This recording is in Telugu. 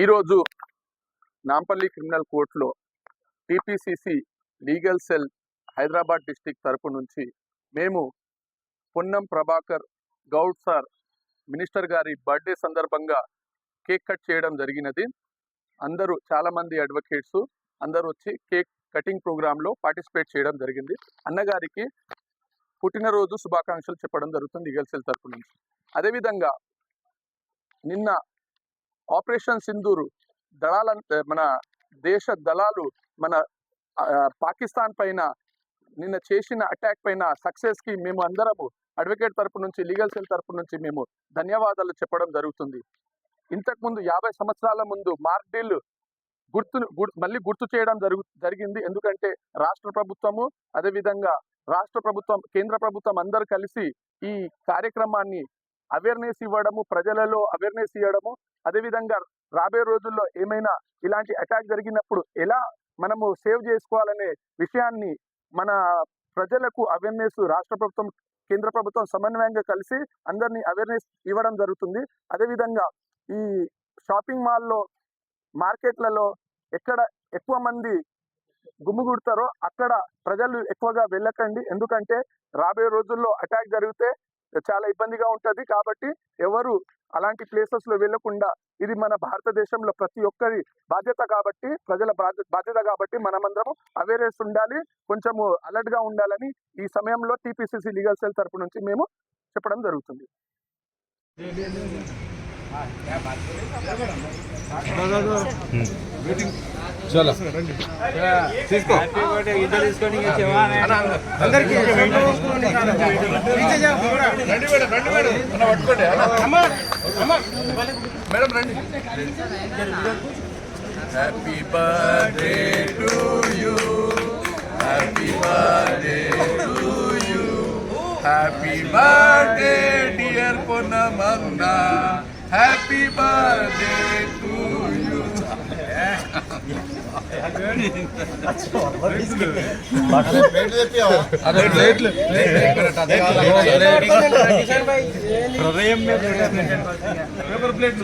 ఈరోజు నాంపల్లి క్రిమినల్ కోర్టులో TPCC legal cell Hyderabad district తరపు నుంచి మేము పొన్నం ప్రభాకర్ గౌడ్ సార్ మినిస్టర్ గారి బర్త్డే సందర్భంగా కేక్ కట్ చేయడం జరిగినది. అందరూ చాలామంది అడ్వకేట్స్ అందరూ వచ్చి కేక్ కటింగ్ ప్రోగ్రాంలో పార్టిసిపేట్ చేయడం జరిగింది. అన్నగారికి పుట్టినరోజు శుభాకాంక్షలు చెప్పడం జరుగుతుంది లీగల్ సెల్ తరపు నుంచి. అదేవిధంగా నిన్న ఆపరేషన్ సింధూరు దళాల మన దేశ దళాలు మన పాకిస్తాన్ పైన నిన్న చేసిన అటాక్ పైన సక్సెస్కి మేము అందరము అడ్వకేట్ తరపు నుంచి లీగల్ సెల్ తరపు నుంచి మేము ధన్యవాదాలు చెప్పడం జరుగుతుంది. ఇంతకు ముందు యాభై సంవత్సరాల ముందు మార్డిల్ గుర్తు గుర్- మళ్ళీ గుర్తు చేయడం జరుగు జరిగింది. ఎందుకంటే రాష్ట్ర ప్రభుత్వము అదేవిధంగా రాష్ట్ర ప్రభుత్వం కేంద్ర ప్రభుత్వం అందరు కలిసి ఈ కార్యక్రమాన్ని అవేర్నెస్ ఇవ్వడము ప్రజలలో అవేర్నెస్ ఇవ్వడము అదేవిధంగా రాబోయే రోజుల్లో ఏమైనా ఇలాంటి అటాక్ జరిగినప్పుడు ఎలా మనము సేవ్ చేసుకోవాలనే విషయాన్ని మన ప్రజలకు అవేర్నెస్ రాష్ట్ర ప్రభుత్వం కేంద్ర ప్రభుత్వం సమన్వయంగా కలిసి అందరినీ అవేర్నెస్ ఇవ్వడం జరుగుతుంది. అదేవిధంగా ఈ షాపింగ్ మాల్లో మార్కెట్లలో ఎక్కడ ఎక్కువ మంది గుమ్మిగుడతారో అక్కడ ప్రజలు ఎక్కువగా వెళ్ళకండి. ఎందుకంటే రాబోయే రోజుల్లో అటాక్ జరిగితే చాలా ఇబ్బందిగా ఉంటుంది. కాబట్టి ఎవరు అలాంటి ప్లేసెస్లో వెళ్ళకుండా వెళ్ళకుండా ఇది మన భారతదేశంలో ప్రతి ఒక్కరి బాధ్యత కాబట్టి ప్రజల బాధ్యత కాబట్టి మనమందరం అవేర్నెస్ ఉండాలి కొంచెము అలర్ట్గా ఉండాలని ఈ సమయంలో టీపీసీసీ లీగల్ సెల్ తరపు నుంచి మేము చెప్పడం జరుగుతుంది. చలో. తీసుకో. మేడం రండి. Happy birthday to you happy birthday to you happy birthday dear Ponnamanna happy birthday to you హృదయం ప్లేట్